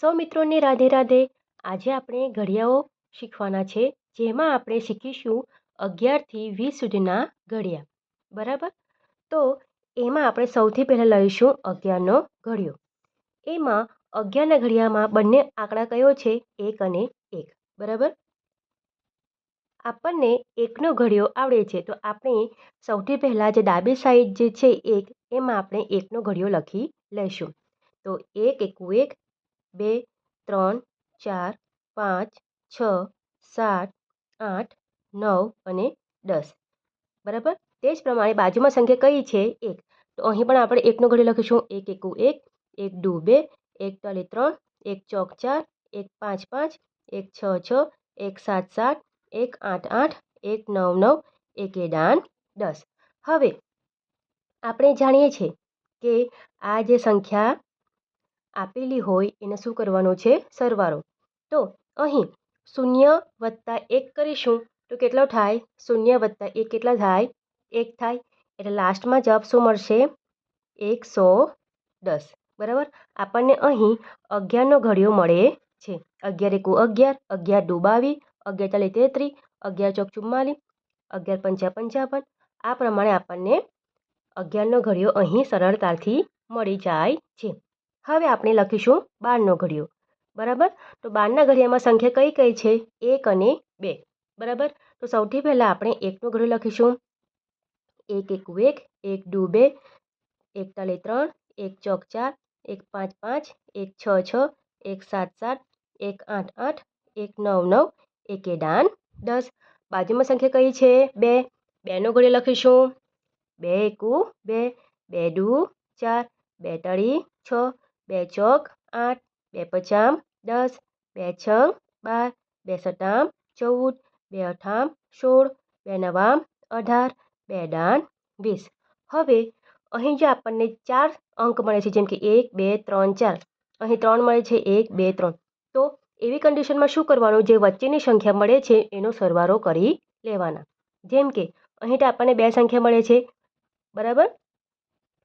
સૌ મિત્રોને રાધે રાધે. આજે આપણે ઘડિયાઓ શીખવાના છે, જેમાં આપણે શીખીશું અગિયારથી વીસ સુધીના ઘડિયા. બરાબર? તો એમાં આપણે સૌથી પહેલાં લઈશું અગિયારનો ઘડિયો. એમાં અગિયારના ઘડિયામાં બંને આંકડા કયો છે? એક અને એક. બરાબર? આપણને એકનો ઘડિયો આવડે છે, તો આપણે સૌથી પહેલાં જે ડાબી સાઈડ જે છે એક, એમાં આપણે એકનો ઘડિયો લખી લઈશું. તો એક, એકું એક બે, ત્રણ, ચાર, પાંચ, છ, સાત, આઠ, નવ અને દસ. બરાબર? તે જ પ્રમાણે બાજુમાં સંખ્યા કઈ છે? એક. તો અહીં પણ આપણે એકનો ઘડી લખીશું. એક એકુ એક એક દુ બે, એક તલે ત્રણ, એક ચોક ચાર, એક પાંચ પાંચ, એક છ છ, એક સાત સાત, એક આઠ આઠ, એક નવ નવ, એક એડાન દસ. હવે આપણે જાણીએ છીએ કે આ જે સંખ્યા આપેલી હોય એને શું કરવાનું છે? સરવાળો. તો અહીં શૂન્ય વત્તા એક કરીશું. તો કેટલો થાય? શૂન્ય વત્તા એક કેટલા થાય? એક થાય. એટલે લાસ્ટમાં જવાબ શું મળશે? એકસો દસ. બરાબર? આપણને અહીં અગિયારનો ઘડિયો મળે છે. અગિયાર એકુ અગિયાર અગિયાર દુ બાવીસ, અગિયાર ચાલી તેત્રીસ, અગિયાર ચોક ચુમ્માલીસ, અગિયાર પંચા પંચાવન. આ પ્રમાણે આપણને અગિયારનો ઘડિયો અહીં સરળતાથી મળી જાય છે. હવે આપણે લખીશું બારનો ઘડિયો. બરાબર? તો બારના ઘડિયામાં સંખ્યા કઈ કઈ છે? એક અને બે. બરાબર? તો સૌથી પહેલાં આપણે એકનો ઘડિયો લખીશું. એક એક એક એક દુ બે, એક તલે ત્રણ, એક ચોક ચાર, એક પાંચ પાંચ, એક છ છ, એક સાત સાત, એક આઠ આઠ, એક નવ નવ, એકે દાન દસ. બાજુમાં સંખ્યા કઈ છે? બે. બેનો ઘડિયો લખીશું. બે એકુ બે બે દુ ચાર, બે તળી છ બે ચોક, આઠ, બે પચામ, દસ, બે છંગ, બાર, બે સતામ ચૌદ, બે અઠામ, સોળ, બે નવામ, અઢાર, બે દાન વીસ. હવે અહીં જે આપણને ચાર અંક મળે છે, જેમ કે એક, બે, ત્રણ, ચાર. અહીં ત્રણ મળે છે, એક, બે, ત્રણ. તો એવી કન્ડિશનમાં શું કરવાનું? જે વચ્ચેની સંખ્યા મળે છે, એનો સરવારો કરી લેવાના. જેમ કે અહીં તો આપણને બે સંખ્યા મળે છે. બરાબર?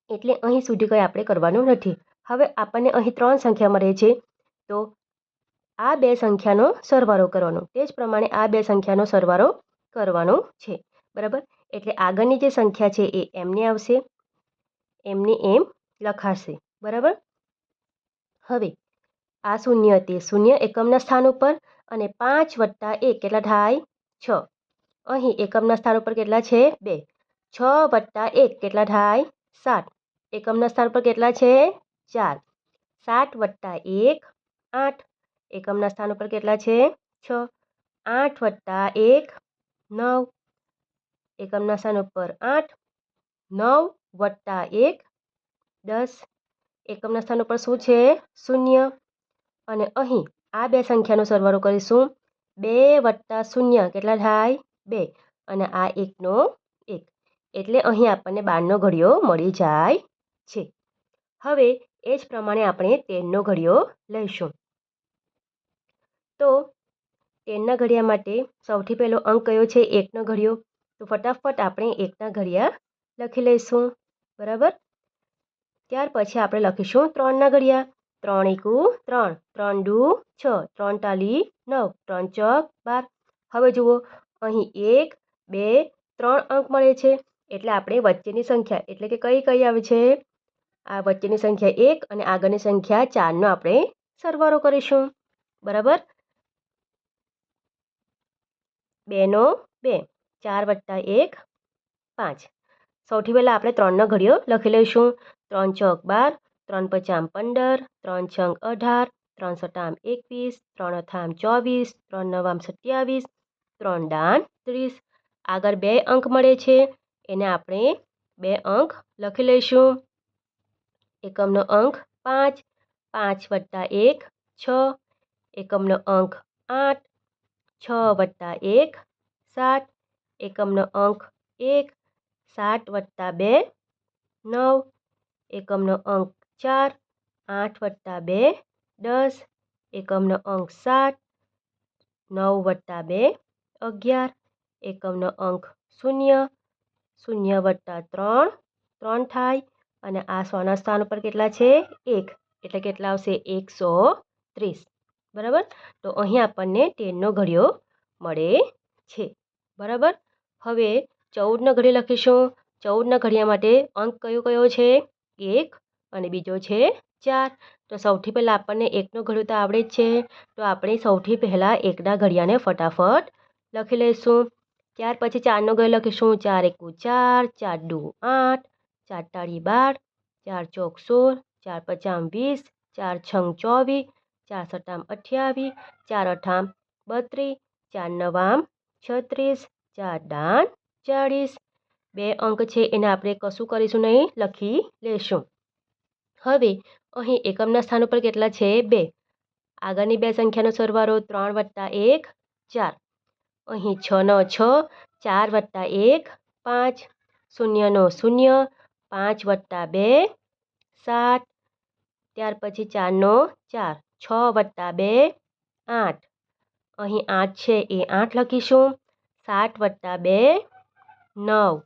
એટલે અહીં સુધી કંઈ આપણે કરવાનું નથી. હવે આપણને અહીં ત્રણ સંખ્યા મળે છે. તો આ બે સંખ્યાનો સરવાળો કરવાનો. તે જ પ્રમાણે આ બે સંખ્યાનો સરવાળો કરવાનો છે. બરાબર? એટલે આગળની જે સંખ્યા છે એ એમને આવશે, એમને એમ લખાશે. બરાબર? હવે આ શૂન્ય તે શૂન્ય એકમના સ્થાન ઉપર અને પાંચ વત્તા એક કેટલા થાય? છ. અહીં એકમના સ્થાન ઉપર કેટલા છે? બે. છ વત્તા એક કેટલા થાય? સાત. એકમના સ્થાન પર કેટલા છે? ચાર. સાત વત્તા એક, આઠ. એકમના સ્થાન ઉપર કેટલા છે? છ. આઠ વત્તા એક, નવ. એકમના સ્થાન ઉપર આઠ, નવ વત્તા એક, દસ. એકમના સ્થાન ઉપર શું છે? શૂન્ય. અને અહીં આ બે સંખ્યાનો સરવાળો કરીશું. બે વત્તા શૂન્ય કેટલા થાય? બે. અને આ એકનો એક. એટલે અહીં આપણને બારનો ઘડિયો મળી જાય છે. હવે એ જ પ્રમાણે આપણે તેરનો ઘડિયો લઈશું. તો તેરના ઘડિયા માટે સૌથી પહેલો અંક કયો છે? એકનો ઘડિયો. તો ફટાફટ આપણે એકના ઘડિયા લખી લઈશું. બરાબર? ત્યાર પછી આપણે લખીશું ત્રણના ઘડિયા. ત્રણ એકુ ત્રણ. ત્રણ દુ છ. ત્રણ તાલી નવ. ત્રણ ચોક બાર. હવે જુઓ, અહીં એક, બે, ત્રણ અંક મળે છે. એટલે આપણે વચ્ચેની સંખ્યા એટલે કે કઈ કઈ આવે છે? આ વચ્ચેની સંખ્યા એક અને આગળની સંખ્યા ચારનો આપણે સરવારો કરીશું. બરાબર? બેનો બે, ચાર વત્તા એક, પાંચ. સૌથી પહેલાં આપણે ત્રણનો ઘડિયો લખી લઈશું. ત્રણ ચોક બાર, ત્રણ પચામ પંદર, ત્રણ છંગ અઢાર, ત્રણ સટામ એકવીસ, ત્રણ અથામ ચોવીસ, ત્રણ નવામ સત્યાવીસ, ત્રણ દાન ત્રીસ. આગળ બે અંક મળે છે. એને આપણે બે અંક લખી લઈશું. એકમનો અંક પાંચ પાંચ વત્તા એક છ એકમનો અંક આઠ છ વત્તા એક સાત એકમનો અંક એક સાત વત્તા બે નવ એકમનો અંક ચાર આઠ વત્તા બે દસ એકમનો અંક સાત નવ વત્તા બે અગિયાર એકમનો અંક શૂન્ય શૂન્ય વત્તા ત્રણ ત્રણ થાય અને આ સોના સ્થાન ઉપર કેટલા છે? એક. એટલે કેટલા આવશે? એકસો ત્રીસ. બરાબર? તો અહીં આપણને ટેનનો ઘડિયો મળે છે. બરાબર? હવે ચૌદનો ઘડિયો લખીશું. ચૌદના ઘડિયા માટે અંક કયો કયો છે? એક અને બીજો છે ચાર. તો સૌથી પહેલાં આપણને એકનો ઘડિયો તો આવડે જ છે. તો આપણે સૌથી પહેલાં એકના ઘડિયાને ફટાફટ લખી લઈશું. ત્યાર પછી ચારનો ઘડિયો લખીશું. ચાર એકુ ચાર ચાર દુ આઠ. ચાર તાળી બાર, ચાર ચોક સોળ, ચાર પચામ વીસ, ચાર છંગ ચોવીસ, ચાર સત્તામ અઠ્યાવીસ, ચાર અઠામ બત્રીસ, ચાર નવામ છત્રીસ, ચાર દાન ચાળીસ. બે અંક છે એને આપણે કશું કરીશું નહીં, લખી લેશું. હવે અહીં એકમના સ્થાન ઉપર કેટલા છે? બે. આગળની બે સંખ્યાનો સરવારો ત્રણ વત્તા એક, ચાર. અહીં છનો છ, ચાર વત્તા એક, પાંચ. શૂન્યનો શૂન્ય પાંચ વત્તા બે, સાત, ત્યાર પછી ચારનો ચાર, છ વત્તા બે, આઠ. અહીં આઠ છે એ આઠ લખીશું. સાત વત્તા બે, નવ.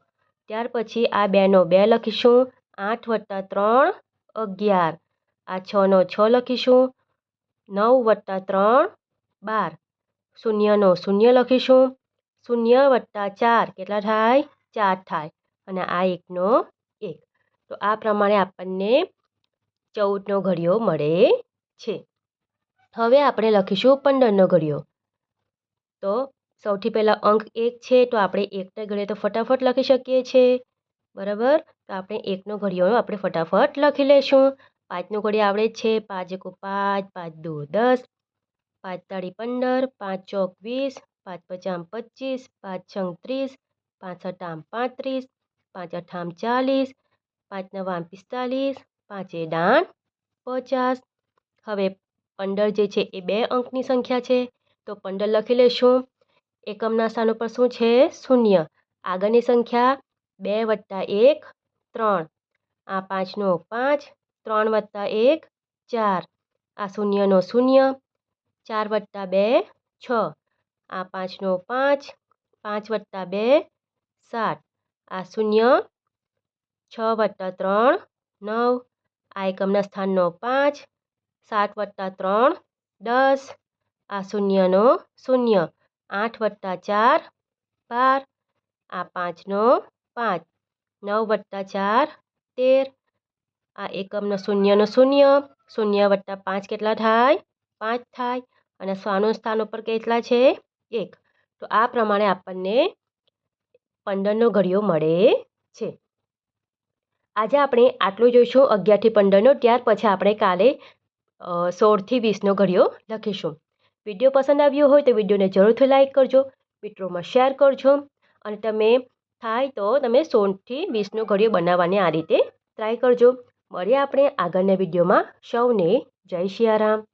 ત્યાર પછી આ બેનો બે લખીશું. આઠ વત્તા ત્રણ, અગિયાર. આ છનો છ લખીશું. નવ વત્તા ત્રણ, બાર. શૂન્યનો શૂન્ય લખીશું. શૂન્ય વત્તા ચાર કેટલા થાય? ચાર થાય. અને આ એકનો એક તો આ પ્રમાણે આપણને ચૌદનો ઘડિયો મળે છે. હવે આપણે લખીશું પંદરનો ઘડિયો તો સૌથી પહેલાં અંક એક છે, તો આપણે એકને ઘડીએ તો ફટાફટ લખી શકીએ છીએ. બરાબર? તો આપણે એકનો ઘડિયો આપણે ફટાફટ લખી લઈશું પાંચનો ઘડિયો આવડે છે. પાંચ એકો પાંચ પાંચ દો દસ, પાંચ તાળી પંદર, પાંચ ચોક વીસ, પાંચ પચામ પચીસ પાંચ છંગ ત્રીસ, પાંચ સત્તામ પાંત્રીસ, પાંચ અઠામ ચાલીસ પાંચ નવામ પિસ્તાલીસ, પાંચે દાન પચાસ. હવે પંદર જે છે એ બે અંકની સંખ્યા છે, તો પંદર લખી લઈશું એકમના સ્થાન ઉપર શું છે? શૂન્ય. આગળની સંખ્યા બે વત્તા એક, ત્રણ. આ પાંચનો પાંચ, ત્રણ વત્તા એક, ચાર. આ શૂન્યનો શૂન્ય, ચાર વત્તા બે, છ. આ પાંચનો પાંચ પાંચ વત્તા બે, સાત. આ શૂન્ય છ વત્તા ત્રણ, નવ, આ એકમના સ્થાનનો પાંચ, સાત વત્તા ત્રણ, દસ, આ શૂન્યનો શૂન્ય, આઠ વત્તા ચાર, બાર, આ પાંચનો પાંચ, નવ વત્તા ચાર, તેર, આ એકમનો શૂન્યનો શૂન્ય શૂન્ય વત્તા પાંચ કેટલા થાય? પાંચ થાય. અને સ્વાનું સ્થાન ઉપર કેટલા છે? એક. તો આ પ્રમાણે આપણને પંદરનો ઘડિયો મળે છે. આજે આપણે આટલું જોઈશું અગિયારથી પંદરનો, ત્યાર પછી આપણે કાલે સોળથી વીસનો ઘડિયો લખીશું. વીડિયો પસંદ આવ્યો હોય તો વિડીયોને જરૂરથી લાઇક કરજો, મિત્રોમાં શેર કરજો અને તમે થાય તો તમે સોળથી વીસનો ઘડિયો બનાવવાની આ રીતે ટ્રાય કરજો. મળીએ આપણે આગળના વિડીયોમાં. સૌને જય સિયારામ